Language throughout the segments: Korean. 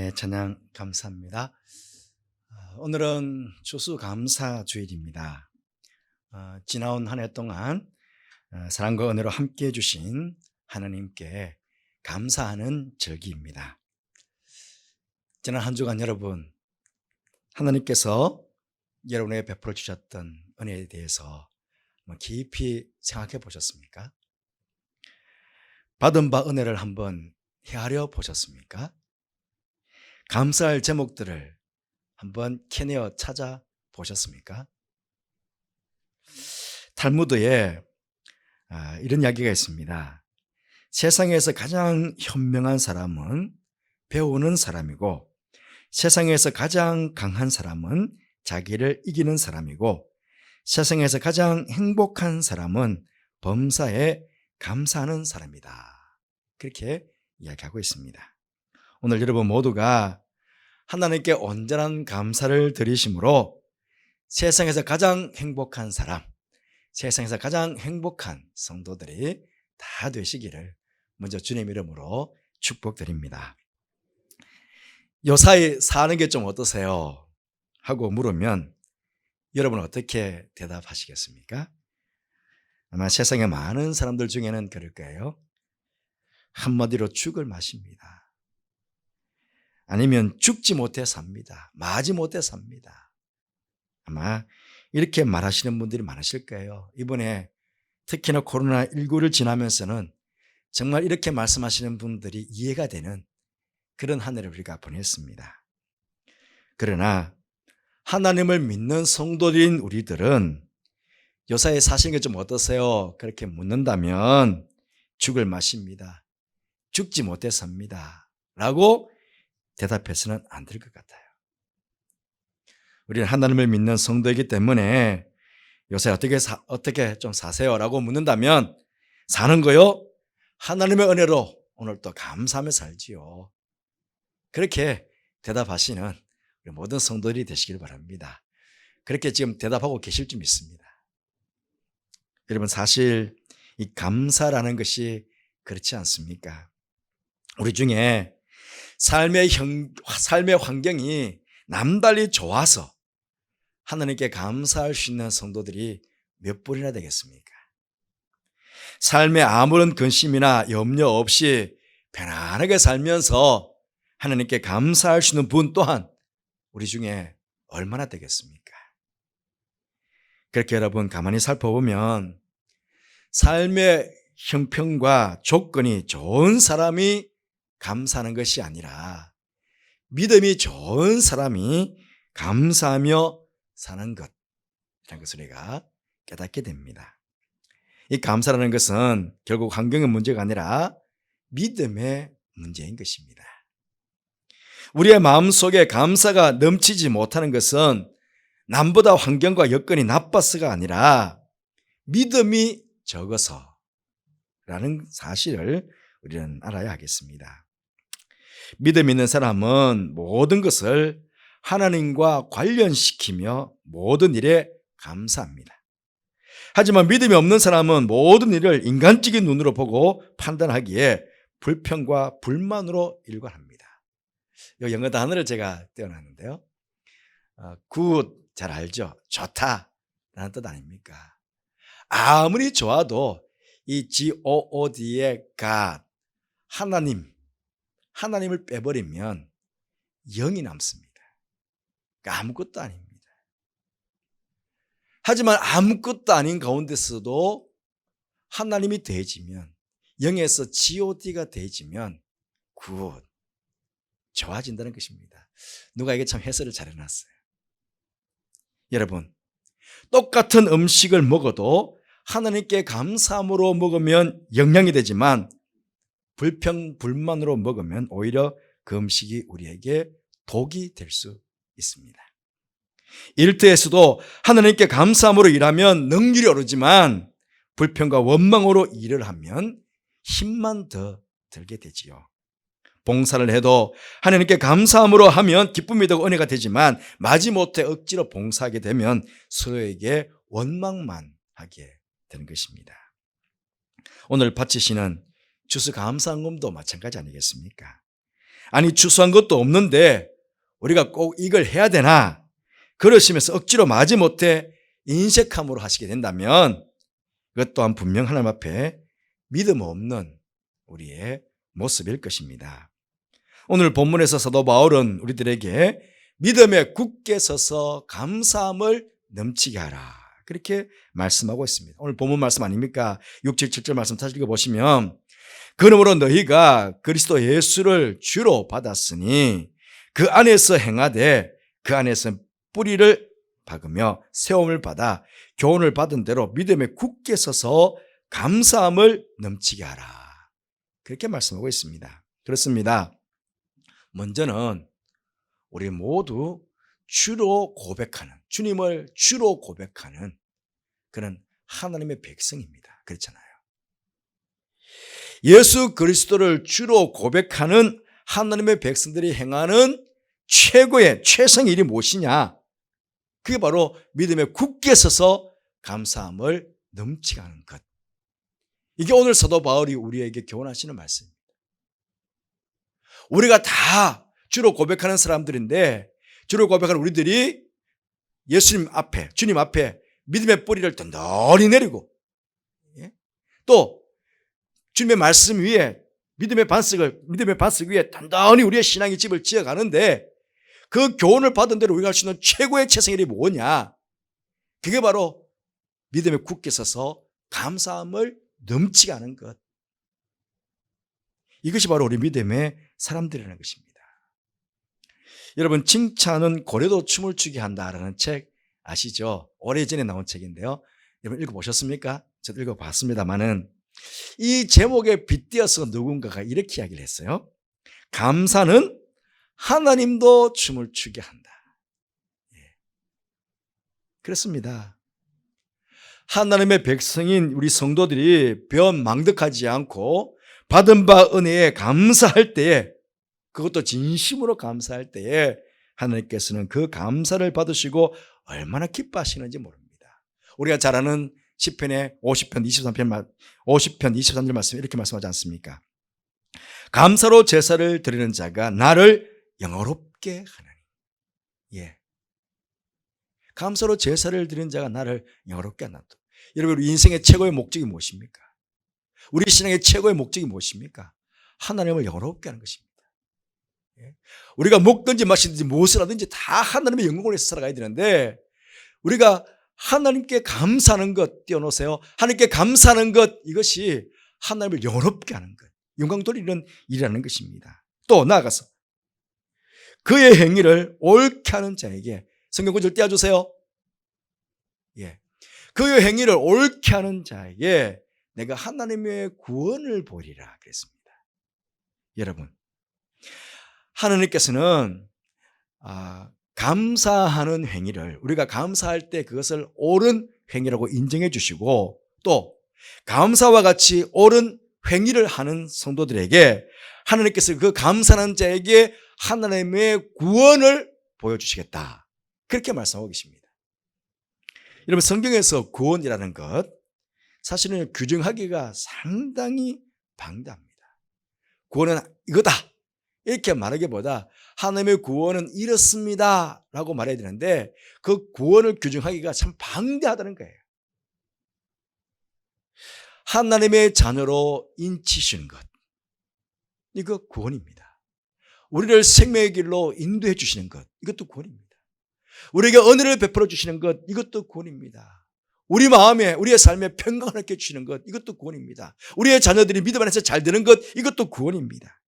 예, 찬양 감사합니다. 어, 오늘은 추수감사 주일입니다. 어, 지나온 한 해 동안 어, 사랑과 은혜로 함께 해주신 하나님께 감사하는 절기입니다. 지난 한 주간 여러분, 하나님께서 여러분에게 베풀어 주셨던 은혜에 대해서 깊이 생각해 보셨습니까? 받은 바 은혜를 한번 헤아려 보셨습니까? 감사할 제목들을 한번 캐내어 찾아 보셨습니까? 탈무드에 아, 이런 이야기가 있습니다. 세상에서 가장 현명한 사람은 배우는 사람이고 세상에서 가장 강한 사람은 자기를 이기는 사람이고 세상에서 가장 행복한 사람은 범사에 감사하는 사람이다. 그렇게 이야기하고 있습니다. 오늘 여러분 모두가 하나님께 온전한 감사를 드리심으로 세상에서 가장 행복한 사람, 세상에서 가장 행복한 성도들이 다 되시기를 먼저 주님 이름으로 축복드립니다. 요사이 사는 게 좀 어떠세요? 하고 물으면 여러분 어떻게 대답하시겠습니까? 아마 세상에 많은 사람들 중에는 그럴 거예요. 한마디로 죽을 마십니다. 아니면 죽지 못해 삽니다. 마지 못해 삽니다. 아마 이렇게 말하시는 분들이 많으실 거예요. 이번에 특히나 코로나19를 지나면서는 정말 이렇게 말씀하시는 분들이 이해가 되는 그런 한 해를 우리가 보냈습니다. 그러나 하나님을 믿는 성도인 우리들은 요사에 사시는 게 좀 어떠세요? 그렇게 묻는다면 죽을 마십니다. 죽지 못해 삽니다. 라고 대답해서는 안 될 것 같아요. 우리는 하나님을 믿는 성도이기 때문에 요새 어떻게 사, 어떻게 좀 사세요라고 묻는다면 사는 거요 하나님의 은혜로 오늘 또 감사하며 살지요. 그렇게 대답하시는 우리 모든 성도들이 되시길 바랍니다. 그렇게 지금 대답하고 계실 줄 믿습니다. 여러분 사실 이 감사라는 것이 그렇지 않습니까? 우리 중에 삶의 형, 삶의 환경이 남달리 좋아서 하나님께 감사할 수 있는 성도들이 몇 분이나 되겠습니까? 삶에 아무런 근심이나 염려 없이 편안하게 살면서 하나님께 감사할 수 있는 분 또한 우리 중에 얼마나 되겠습니까? 그렇게 여러분 가만히 살펴보면 삶의 형편과 조건이 좋은 사람이 감사하는 것이 아니라 믿음이 좋은 사람이 감사하며 사는 것. 이라는 것을 우리가 깨닫게 됩니다. 이 감사라는 것은 결국 환경의 문제가 아니라 믿음의 문제인 것입니다. 우리의 마음 속에 감사가 넘치지 못하는 것은 남보다 환경과 여건이 나빠서가 아니라 믿음이 적어서 라는 사실을 우리는 알아야 하겠습니다. 믿음 있는 사람은 모든 것을 하나님과 관련시키며 모든 일에 감사합니다. 하지만 믿음이 없는 사람은 모든 일을 인간적인 눈으로 보고 판단하기에 불평과 불만으로 일관합니다. 이 영어 단어를 제가 떼어놨는데요. 어, good 잘 알죠? 좋다라는 뜻 아닙니까? 아무리 좋아도 이 G-O-O-D의 God 하나님 하나님을 빼버리면 영이 남습니다. 그러니까 아무것도 아닙니다. 하지만 아무것도 아닌 가운데서도 하나님이 되지면 영에서 god가 되지면 굿 좋아진다는 것입니다. 누가 이게 참 해설을 잘 해놨어요. 여러분 똑같은 음식을 먹어도 하나님께 감사함으로 먹으면 영양이 되지만 불평, 불만으로 먹으면 오히려 그 음식이 우리에게 독이 될 수 있습니다. 일터에서도 하나님께 감사함으로 일하면 능률이 오르지만 불평과 원망으로 일을 하면 힘만 더 들게 되지요. 봉사를 해도 하나님께 감사함으로 하면 기쁨이 되고 은혜가 되지만 마지못해 억지로 봉사하게 되면 서로에게 원망만 하게 되는 것입니다. 오늘 바치시는 주스 감사금도 마찬가지 아니겠습니까? 아니 추수한 것도 없는데 우리가 꼭 이걸 해야 되나 그러시면서 억지로 마지 못해 인색함으로 하시게 된다면 그것 또한 분명 하나님 앞에 믿음 없는 우리의 모습일 것입니다. 오늘 본문에서 사도 바울은 우리들에게 믿음에 굳게 서서 감사함을 넘치게 하라. 그렇게 말씀하고 있습니다. 오늘 본문 말씀 아닙니까? 6, 7, 7절 말씀 다시 읽어보시면 그러므로 너희가 그리스도 예수를 주로 받았으니 그 안에서 행하되 그 안에서 뿌리를 박으며 세움을 받아 교훈을 받은 대로 믿음에 굳게 서서 감사함을 넘치게 하라. 그렇게 말씀하고 있습니다. 그렇습니다. 먼저는 우리 모두 주로 고백하는, 주님을 주로 고백하는 그런 하나님의 백성입니다. 그렇잖아요. 예수 그리스도를 주로 고백하는 하나님의 백성들이 행하는 최고의 최성의 일이 무엇이냐? 그게 바로 믿음에 굳게 서서 감사함을 넘치게 하는 것. 이게 오늘 사도 바울이 우리에게 교훈하시는 말씀입니다. 우리가 다 주로 고백하는 사람들인데 주로 고백하는 우리들이 예수님 앞에, 주님 앞에 믿음의 뿌리를 던던히 내리고 예? 또 주님의 말씀 위에 믿음의 반석을 믿음의 반석 위에 단단히 우리의 신앙의 집을 지어가는데 그 교훈을 받은 대로 우리가 할 수 있는 최고의 최성일이 뭐냐? 그게 바로 믿음에 굳게 서서 감사함을 넘치게 하는 것. 이것이 바로 우리 믿음의 사람들이라는 것입니다. 여러분 칭찬은 고래도 춤을 추게 한다라는 책 아시죠? 오래전에 나온 책인데요. 여러분 읽어보셨습니까? 저도 읽어봤습니다만은 이 제목에 빗대어서 누군가가 이렇게 이야기를 했어요. 감사는 하나님도 춤을 추게 한다. 예. 그렇습니다. 하나님의 백성인 우리 성도들이 변 망덕하지 않고 받은 바 은혜에 감사할 때에 그것도 진심으로 감사할 때에 하나님께서는 그 감사를 받으시고 얼마나 기뻐하시는지 모릅니다. 우리가 잘 아는 10편의 50편 23편 50편 23절 말씀 이렇게 말씀하지 않습니까? 감사로 제사를 드리는 자가 나를 영어롭게 하나니. 예. 감사로 제사를 드리는 자가 나를 영어롭게 한다. 여러분 인생의 최고의 목적이 무엇입니까? 우리 신앙의 최고의 목적이 무엇입니까? 하나님을 영어롭게 하는 것입니다. 예. 우리가 먹든지 마시든지 무엇을 하든지 다 하나님의 영광을 위해서 살아가야 되는데 우리가 하나님께 감사하는 것 띄워놓으세요. 하나님께 감사하는 것 이것이 하나님을 영어롭게 하는 것, 영광 돌리는 일이라는 것입니다. 또 나아가서 그의 행위를 옳게 하는 자에게 성경 구절 띄워주세요. 예. 그의 행위를 옳게 하는 자에게 내가 하나님의 구원을 보리라 그랬습니다. 여러분, 하나님께서는 아, 감사하는 행위를 우리가 감사할 때 그것을 옳은 행위라고 인정해 주시고 또 감사와 같이 옳은 행위를 하는 성도들에게 하나님께서 그 감사하는 자에게 하나님의 구원을 보여주시겠다. 그렇게 말씀하고 계십니다. 여러분 성경에서 구원이라는 것 사실은 규정하기가 상당히 방대합니다. 구원은 이거다. 이렇게 말하기보다 하나님의 구원은 이렇습니다. 라고 말해야 되는데 그 구원을 규정하기가 참 방대하다는 거예요. 하나님의 자녀로 인치시는 것. 이거 구원입니다. 우리를 생명의 길로 인도해 주시는 것. 이것도 구원입니다. 우리에게 은혜를 베풀어 주시는 것. 이것도 구원입니다. 우리 마음에 우리의 삶에 평강을 얻게 주시는 것. 이것도 구원입니다. 우리의 자녀들이 믿음 안에서 잘 되는 것. 이것도 구원입니다.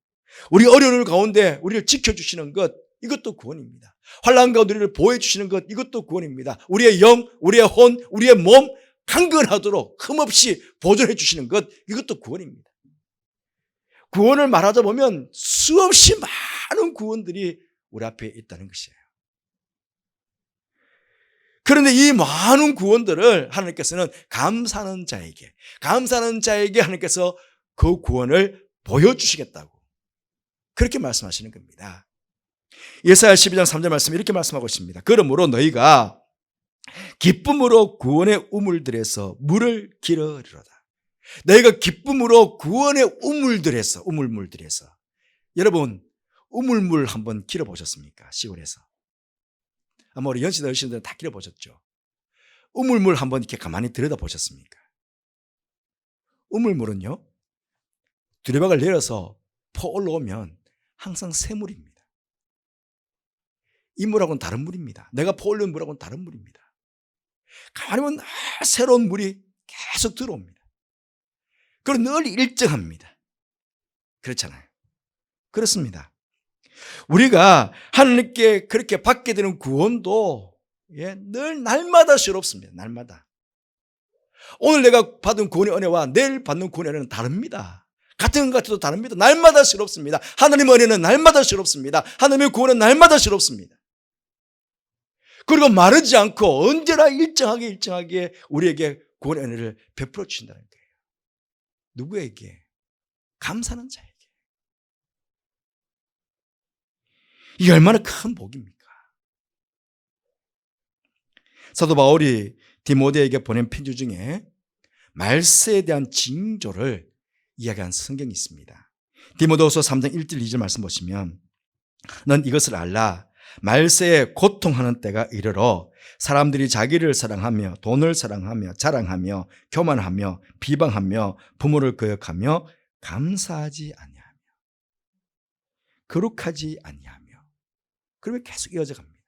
우리 어려운 가운데 우리를 지켜주시는 것 이것도 구원입니다. 환란 가운데 우리를 보호해 주시는 것 이것도 구원입니다. 우리의 영, 우리의 혼, 우리의 몸 강건하도록 흠없이 보존해 주시는 것 이것도 구원입니다. 구원을 말하자 보면 수없이 많은 구원들이 우리 앞에 있다는 것이에요. 그런데 이 많은 구원들을 하나님께서는 감사하는 자에게, 감사하는 자에게 하나님께서 그 구원을 보여주시겠다고 그렇게 말씀하시는 겁니다. 예사야 12장 3절 말씀 이렇게 말씀하고 있습니다. 그러므로 너희가 기쁨으로 구원의 우물들에서 물을 길어리로다. 너희가 기쁨으로 구원의 우물들에서 우물물들에서 여러분 우물물 한번 길어 보셨습니까? 시골에서. 아마 우리 연시대 어르신들은 다 길어 보셨죠. 우물물 한번 이렇게 가만히 들여다 보셨습니까? 우물물은요, 두레박을 내려서 퍼 올라오면 항상 새 물입니다. 이 물하고는 다른 물입니다. 내가 퍼 올린 물하고는 다른 물입니다. 가만히 보면 아, 새로운 물이 계속 들어옵니다. 그리고 늘 일정합니다. 그렇잖아요. 그렇습니다. 우리가 하나님께 그렇게 받게 되는 구원도 예, 늘 날마다 새롭습니다. 날마다. 오늘 내가 받은 구원의 은혜와 내일 받는 구원의 은혜는 다릅니다. 같은 것 같아도 다릅니다. 날마다 새롭습니다. 하나님의 은혜는 날마다 새롭습니다. 하나님의 구원은 날마다 새롭습니다. 그리고 마르지 않고 언제나 일정하게 일정하게 우리에게 구원의 은혜를 베풀어 주신다는 거예요. 누구에게? 감사하는 자에게. 이게 얼마나 큰 복입니까? 사도 바울이 디모데에게 보낸 편지 중에 말세에 대한 징조를 이야기한 성경이 있습니다. 디모데후서 3장 1절 2절 말씀 보시면 넌 이것을 알라 말세에 고통하는 때가 이르러 사람들이 자기를 사랑하며 돈을 사랑하며 자랑하며 교만하며 비방하며 부모를 거역하며 감사하지 아니하며 거룩하지 아니하며 그러면 계속 이어져 갑니다.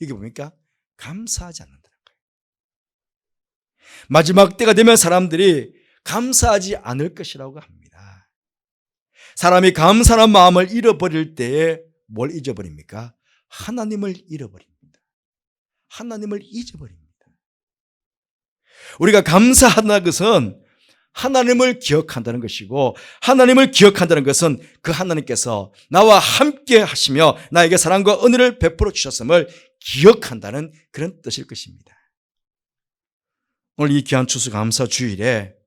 이게 뭡니까? 감사하지 않는다는 거예요. 마지막 때가 되면 사람들이 감사하지 않을 것이라고 합니다. 사람이 감사한 마음을 잃어버릴 때에 뭘 잊어버립니까? 하나님을 잃어버립니다. 하나님을 잊어버립니다. 우리가 감사한다는 것은 하나님을 기억한다는 것이고 하나님을 기억한다는 것은 그 하나님께서 나와 함께 하시며 나에게 사랑과 은혜를 베풀어 주셨음을 기억한다는 그런 뜻일 것입니다. 오늘 이 귀한 추수 감사 주일에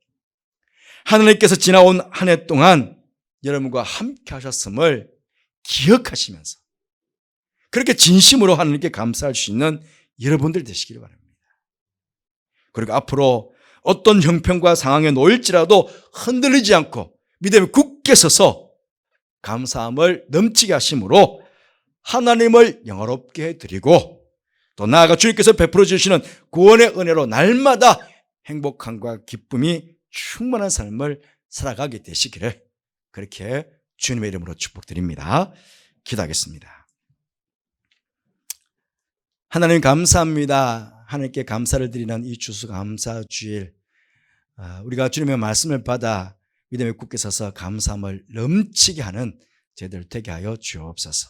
하나님께서 지나온 한 해 동안 여러분과 함께 하셨음을 기억하시면서 그렇게 진심으로 하나님께 감사할 수 있는 여러분들 되시기를 바랍니다. 그리고 앞으로 어떤 형편과 상황에 놓일지라도 흔들리지 않고 믿음에 굳게 서서 감사함을 넘치게 하심으로 하나님을 영화롭게 드리고 또 나아가 주님께서 베풀어 주시는 구원의 은혜로 날마다 행복함과 기쁨이 충만한 삶을 살아가게 되시기를 그렇게 주님의 이름으로 축복드립니다. 기도하겠습니다. 하나님 감사합니다. 하나님께 감사를 드리는 이 주수감사 주일 아, 우리가 주님의 말씀을 받아 믿음에 굳게 서서 감사함을 넘치게 하는 저희들 되게 하여 주옵소서.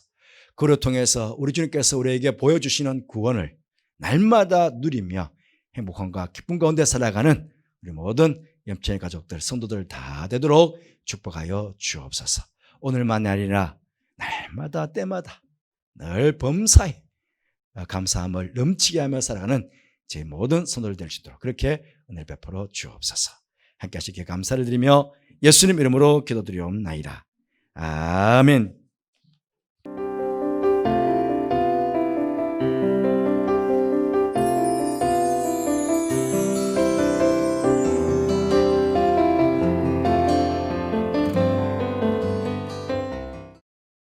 그를 통해서 우리 주님께서 우리에게 보여주시는 구원을 날마다 누리며 행복함과 기쁨 가운데 살아가는 우리 모든 염치의 가족들, 성도들 다 되도록 축복하여 주옵소서. 오늘만이 아니라 날마다 때마다 늘 범사에 감사함을 넘치게 하며 살아가는 제 모든 성도들 될수 있도록 그렇게 은혜 베풀어 주옵소서. 함께 하시기에 감사를 드리며 예수님 이름으로 기도드리옵나이다. 아멘.